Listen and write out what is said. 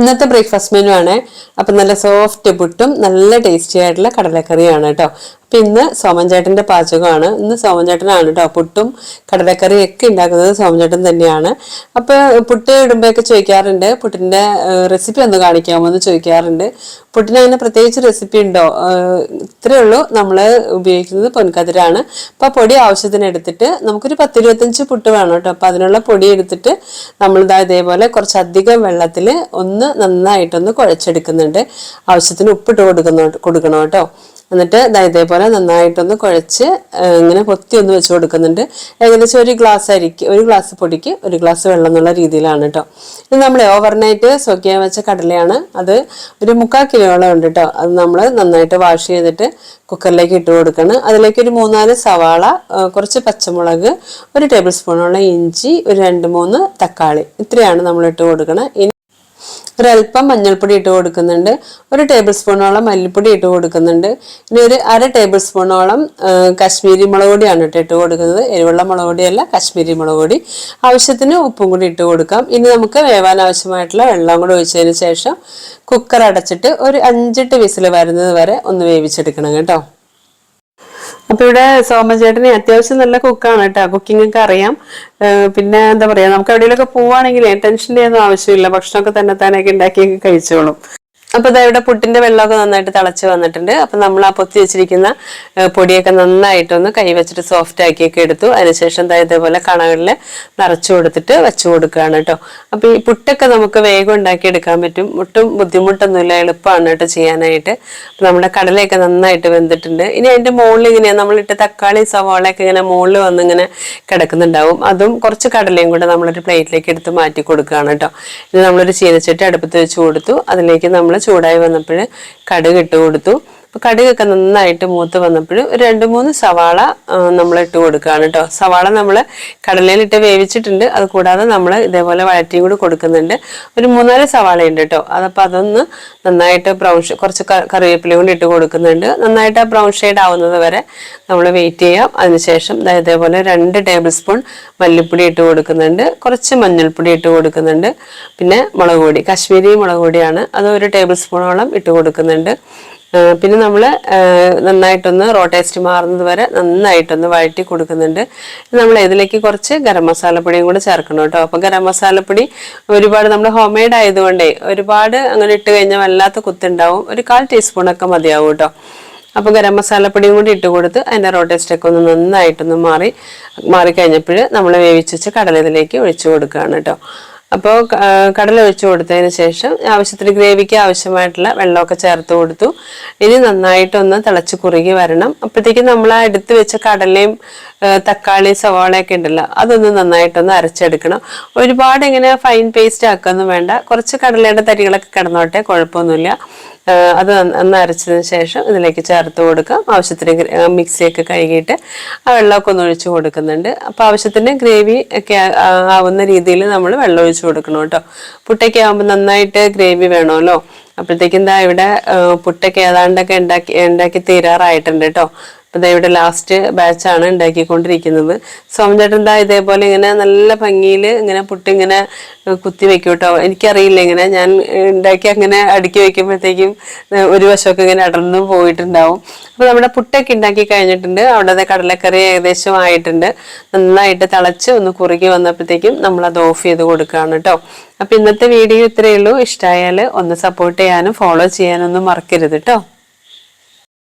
ഇന്നത്തെ breakfast menu ആണ്. അപ്പം നല്ല സോഫ്റ്റ് പുട്ടും നല്ല ടേസ്റ്റി ആയിട്ടുള്ള കടലക്കറിയാണ് കേട്ടോ. അപ്പം ഇന്ന് സോമൻ ചേട്ടന്റെ പാചകമാണ്. ഇന്ന് സോമൻ ചേട്ടനാണ് കേട്ടോ പുട്ടും കടലക്കറിയും ഒക്കെ ഉണ്ടാക്കുന്നത് സോമൻ ചേട്ടൻ തന്നെയാണ്. അപ്പോൾ പുട്ട് ഇടുമ്പോഴൊക്കെ ചോദിക്കാറുണ്ട്. പുട്ടിന്റെ റെസിപ്പി ഒന്ന് കാണിക്കാമോ എന്ന് ചോദിക്കാറുണ്ട്. പുട്ടിന് അങ്ങനെ പ്രത്യേകിച്ച് റെസിപ്പി ഉണ്ടോ? ഇത്രയേ ഉള്ളൂ. നമ്മൾ ഉപയോഗിക്കുന്നത് പൊൻകതിരാണ്. അപ്പോൾ പൊടി ആവശ്യത്തിന് എടുത്തിട്ട് നമുക്കൊരു പത്തിരുപത്തഞ്ച് പുട്ട് വേണം കേട്ടോ അപ്പോൾ അതിനുള്ള പൊടി എടുത്തിട്ട് നമ്മളിതാ ഇതേപോലെ കുറച്ചധികം വെള്ളത്തിൽ ഒന്ന് നന്നായിട്ടൊന്ന് കുഴച്ചെടുക്കുന്നുണ്ട്. ആവശ്യത്തിന് ഉപ്പിട്ട് കൊടുക്കുന്നു കൊടുക്കണം കേട്ടോ എന്നിട്ട് ഇതേപോലെ നന്നായിട്ടൊന്ന് കുഴച്ച് ഇങ്ങനെ പൊത്തി ഒന്ന് വെച്ച് കൊടുക്കുന്നുണ്ട്. ഏകദേശം ഒരു ഗ്ലാസ് അരിക്ക് ഒരു ഗ്ലാസ് പൊടിക്ക് ഒരു ഗ്ലാസ് വെള്ളം എന്നുള്ള രീതിയിലാണ് കേട്ടോ ഇത് നമ്മൾ ഓവർനൈറ്റ് സോക്കിയാൻ വെച്ച കടലയാണ്. അത് ഒരു മുക്കാൽ കിലോയോളം ഉണ്ട് കേട്ടോ അത് നമ്മൾ നന്നായിട്ട് വാഷ് ചെയ്തിട്ട് കുക്കറിലേക്ക് ഇട്ട് കൊടുക്കണം. അതിലേക്ക് ഒരു മൂന്നാൽ സവാള കുറച്ച് പച്ചമുളക് ഒരു ടേബിൾ സ്പൂണോളം ഇഞ്ചി ഒരു രണ്ട് മൂന്ന് തക്കാളി. ഇത്രയാണ് നമ്മൾ ഇട്ട് കൊടുക്കണം. ഒരല്പം മഞ്ഞൾപ്പൊടി ഇട്ട് കൊടുക്കുന്നുണ്ട്. ഒരു ടേബിൾ സ്പൂണോളം മല്ലിപ്പൊടി ഇട്ട് കൊടുക്കുന്നുണ്ട്. ഇനി ഒരു അര ടേബിൾ സ്പൂണോളം കാശ്മീരി മുളക് പൊടിയാണ് കേട്ടോ ഇട്ട് കൊടുക്കുന്നത്. എരിവുള്ള മുളക് പൊടിയല്ല കാശ്മീരി മുളക് പൊടി. ആവശ്യത്തിന് ഉപ്പും കൂടി ഇട്ട് കൊടുക്കാം. ഇനി നമുക്ക് വേവാൻ ആവശ്യമായിട്ടുള്ള വെള്ളം കൂടി ഒഴിച്ചതിന് ശേഷം കുക്കർ അടച്ചിട്ട് ഒരു അഞ്ചെട്ട് വിസിൽ വരുന്നത് വരെ ഒന്ന് വേവിച്ചെടുക്കണം കേട്ടോ. അപ്പൊ ഇവിടെ സോമചേട്ടന് അത്യാവശ്യം നല്ല കുക്കാണ് കേട്ടോ. കുക്കിംഗ് ഒക്കെ അറിയാം. പിന്നെ എന്താ പറയാ നമുക്ക് എവിടെയെങ്കിലൊക്കെ പോവാണെങ്കിൽ ടെൻഷന്റെ ഒന്നും ആവശ്യമില്ല. ഭക്ഷണമൊക്കെ തന്നെ താനൊക്കെ ഉണ്ടാക്കി കഴിച്ചോളും. അപ്പൊ ഇവിടെ പുട്ടിന്റെ വെള്ളമൊക്കെ നന്നായിട്ട് തിളച്ച് വന്നിട്ടുണ്ട്. അപ്പൊ നമ്മൾ ആ പൊത്തി വെച്ചിരിക്കുന്ന പൊടിയൊക്കെ നന്നായിട്ടൊന്ന് കൈ വെച്ചിട്ട് സോഫ്റ്റ് ആക്കിയൊക്കെ എടുത്തു. അതിനുശേഷം ഇതേപോലെ കണകളിൽ നിറച്ചു കൊടുത്തിട്ട് വെച്ചു കൊടുക്കുകയാണ് കേട്ടോ. അപ്പൊ ഈ പുട്ടൊക്കെ നമുക്ക് വേഗം ഉണ്ടാക്കി എടുക്കാൻ പറ്റും. ഒട്ടും ബുദ്ധിമുട്ടൊന്നുമില്ല എളുപ്പമാണ് കേട്ടോ ചെയ്യാനായിട്ട്. അപ്പൊ നമ്മുടെ കടലയൊക്കെ നന്നായിട്ട് വെന്തിട്ടുണ്ട്. ഇനി അതിന്റെ മുകളിൽ ഇങ്ങനെ നമ്മളിട്ട് തക്കാളി സവാളയൊക്കെ ഇങ്ങനെ മുകളിൽ വന്ന് ഇങ്ങനെ കിടക്കുന്നുണ്ടാവും. അതും കുറച്ച് കടലയും കൂടെ നമ്മളൊരു പ്ലേറ്റിലേക്ക് എടുത്ത് മാറ്റി കൊടുക്കുകയാണ് കേട്ടോ. ഇത് നമ്മളൊരു ചീനച്ചട്ടി അടുപ്പത്ത് വെച്ച് കൊടുത്തു. അതിലേക്ക് നമ്മൾ ചൂടായി വന്നപ്പോൾ കടുക് ഇട്ട് കൊടുത്തു. അപ്പോൾ കടുകൊക്കെ നന്നായിട്ട് മൂത്ത് വന്നപ്പോഴും ഒരു രണ്ട് മൂന്ന് സവാള നമ്മൾ ഇട്ട് കൊടുക്കുകയാണ് കേട്ടോ സവാള നമ്മൾ കടലയിലിട്ട് വേവിച്ചിട്ടുണ്ട്. അത് കൂടാതെ നമ്മൾ ഇതേപോലെ വഴറ്റിയും കൂടി കൊടുക്കുന്നുണ്ട്. ഒരു മൂന്നാൽ സവാള ഉണ്ട് കേട്ടോ അതപ്പോൾ അതൊന്ന് നന്നായിട്ട് ബ്രൗൺ കുറച്ച് കറിവേപ്പില കൊണ്ട് ഇട്ട് കൊടുക്കുന്നുണ്ട്. നന്നായിട്ട് ആ ബ്രൗൺ ഷെയ്ഡ് ആവുന്നത് വരെ നമ്മൾ വെയിറ്റ് ചെയ്യാം. അതിനുശേഷം ഇതേപോലെ രണ്ട് ടേബിൾ സ്പൂൺ മല്ലിപ്പൊടി ഇട്ട് കൊടുക്കുന്നുണ്ട്. കുറച്ച് മഞ്ഞൾപ്പൊടി ഇട്ട് കൊടുക്കുന്നുണ്ട്. പിന്നെ മുളക് പൊടി കാശ്മീരി മുളക് പൊടിയാണ്. അത് ഒരു ടേബിൾ സ്പൂണോളം ഇട്ട് കൊടുക്കുന്നുണ്ട്. പിന്നെ നമ്മൾ നന്നായിട്ടൊന്ന് റോ ടേസ്റ്റ് മാറുന്നത് വരെ നന്നായിട്ടൊന്ന് വഴറ്റി കൊടുക്കുന്നുണ്ട്. നമ്മൾ ഇതിലേക്ക് കുറച്ച് ഗരം മസാലപ്പൊടിയും കൂടെ ചേർക്കണം കേട്ടോ. അപ്പോൾ ഗരം മസാലപ്പൊടി ഒരുപാട് നമ്മൾ ഹോം മെയ്ഡ് ആയതുകൊണ്ടേ ഒരുപാട് അങ്ങനെ ഇട്ട് കഴിഞ്ഞാൽ വല്ലാത്ത കുത്തുണ്ടാവും. ഒരു കാൽ ടീസ്പൂണൊക്കെ മതിയാവും കേട്ടോ. അപ്പോൾ ഗരം മസാലപ്പൊടിയും കൂടി ഇട്ട് കൊടുത്ത് അതിന്റെ റോ ടേസ്റ്റൊക്കെ ഒന്ന് നന്നായിട്ടൊന്ന് മാറി മാറിക്കഴിഞ്ഞപ്പോൾ നമ്മൾ വേവിച്ച് വെച്ച കടല ഇതിലേക്ക് ഒഴിച്ചു കൊടുക്കുകയാണ് കേട്ടോ. അപ്പോൾ കടല ഒഴിച്ചു കൊടുത്തതിന് ശേഷം ആവശ്യത്തിന് ഗ്രേവിക്ക് ആവശ്യമായിട്ടുള്ള വെള്ളമൊക്കെ ചേർത്ത് കൊടുത്തു. ഇനി നന്നായിട്ടൊന്ന് തിളച്ച് കുറുകി വരണം. അപ്പോഴത്തേക്കും നമ്മൾ ആ എടുത്ത് വെച്ച കടലയും തക്കാളി സവാളയൊക്കെ ഉണ്ടല്ലോ അതൊന്ന് നന്നായിട്ടൊന്ന് അരച്ചെടുക്കണം. ഒരുപാട് ഇങ്ങനെ ഫൈൻ പേസ്റ്റ് ആക്കൊന്നും വേണ്ട. കുറച്ച് കടലയുടെ തരികളൊക്കെ കിടന്നോട്ടെ കുഴപ്പമൊന്നുമില്ല. അത് ഒന്ന് അരച്ചതിന് ശേഷം ഇതിലേക്ക് ചേർത്ത് കൊടുക്കാം. ആവശ്യത്തിന് മിക്സിയൊക്കെ കഴുകിയിട്ട് ആ വെള്ളമൊക്കെ ഒന്ന് ഒഴിച്ചു കൊടുക്കുന്നുണ്ട്. അപ്പോൾ ആവശ്യത്തിന് ഗ്രേവി ഒക്കെ ആവുന്ന രീതിയിൽ നമ്മൾ വെള്ളം ഒഴിച്ചു കൊടുക്കണം കേട്ടോ. പുട്ടൊക്കെ ആകുമ്പോൾ നന്നായിട്ട് ഗ്രേവി വേണമല്ലോ. അപ്പോഴത്തേക്കും എന്താ ഇവിടെ പുട്ടൊക്കെ ഏതാണ്ടൊക്കെ ഉണ്ടാക്കി ഉണ്ടാക്കി തീരാറായിട്ടുണ്ട് കേട്ടോ. അപ്പോൾ ഇവിടെ ലാസ്റ്റ് ബാച്ചാണ് ഉണ്ടാക്കിക്കൊണ്ടിരിക്കുന്നത്. സോമചേട്ടൻ എന്താ ഇതേപോലെ ഇങ്ങനെ നല്ല ഭംഗിയിൽ ഇങ്ങനെ പുട്ട് ഇങ്ങനെ കുത്തി വെക്കും കേട്ടോ എനിക്കറിയില്ല ഇങ്ങനെ. ഞാൻ ഉണ്ടാക്കി അങ്ങനെ അടുക്കി വെക്കുമ്പോഴത്തേക്കും ഒരു വശമൊക്കെ ഇങ്ങനെ അടർന്നു പോയിട്ടുണ്ടാവും. അപ്പോൾ നമ്മുടെ പുട്ടൊക്കെ ഉണ്ടാക്കി കഴിഞ്ഞിട്ടുണ്ട്. അവിടെ കടലക്കറി ഏകദേശം ആയിട്ടുണ്ട്. നന്നായിട്ട് തിളച്ച് ഒന്ന് കുറുകി വന്നപ്പോഴത്തേക്കും നമ്മൾ അത് ഓഫ് ചെയ്ത് കൊടുക്കുകയാണ് കേട്ടോ അപ്പോൾ ഇന്നത്തെ വീഡിയോ ഇത്രയേ ഉള്ളൂ. ഇഷ്ടമായാൽ ഒന്ന് സപ്പോർട്ട് ചെയ്യാനും ഫോളോ ചെയ്യാനൊന്നും മറക്കരുത് കേട്ടോ